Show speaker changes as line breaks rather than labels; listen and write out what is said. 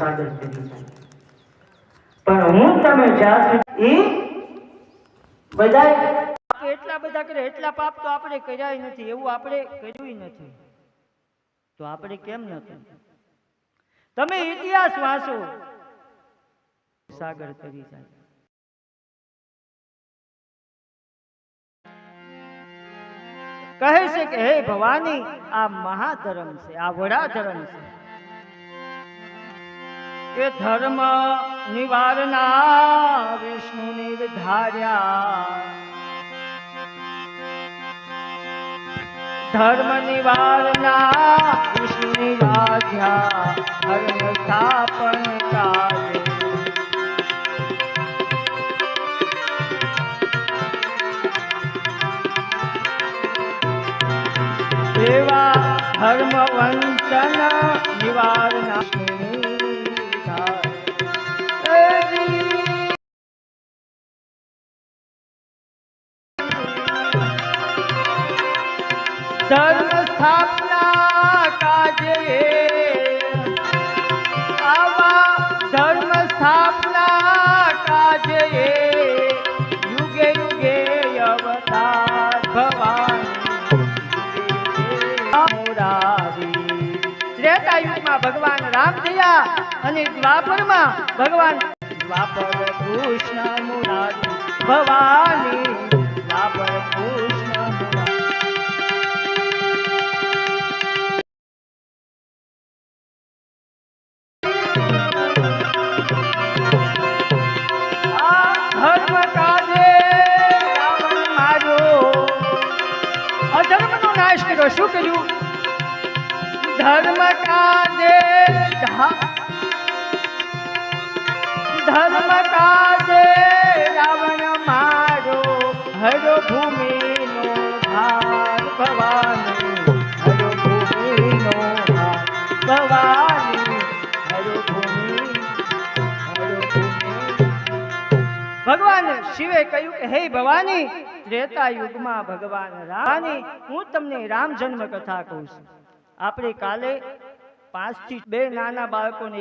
સાદર થઈ જાય પણ હું તમે જ્યાં સુધી બધા
એટલા બધા કરે એટલા પાપ તો આપણે કર્યા નથી, એવું આપણે કર્યું નથી. તો આપણે કેમ નથી તમે ઇતિહાસ વાંચો. સાગર કરી જાય. કહે છે કે, હે ભવાની, આ મહાધર્મ છે, આ વડા ધર્મ છે. કે ધર્મ નિવારના વિષ્ણુ નિર્ધાર્યા ધર્મ નિવારના વિષ્ણુ નિરાધ્યા ધર્મ સ્થાપન કાર્ય. એવા ધર્મ વંચન નિવારણા ધર્મ સ્થાપના કાજે આવા ધર્મ સ્થાપના કાજે યુગે યુગે અવતાર ભગવાન મોરારી ત્રેતા યુગમાં ભગવાન રામ થયા અને દ્વાપરમાં ભગવાન દ્વાપર કૃષ્ણ મુરારી ભવાની શું કર્યું? ધર્મ કાજે ધર્મ કાજે રાવણ મારો હરો ભૂમિનો ભાર ભવાની. હરો ભૂમિનો ભાર ભવાની. હરો ભૂમિ. ભગવાન શિવે કહ્યું કે, હે ભવાની ત્રેતા યુગમાં ભગવાન રામની, હું તમને રામ જન્મ કથા કહું છું. આપણે કાલે પાંચથી બે નાના બાળકોને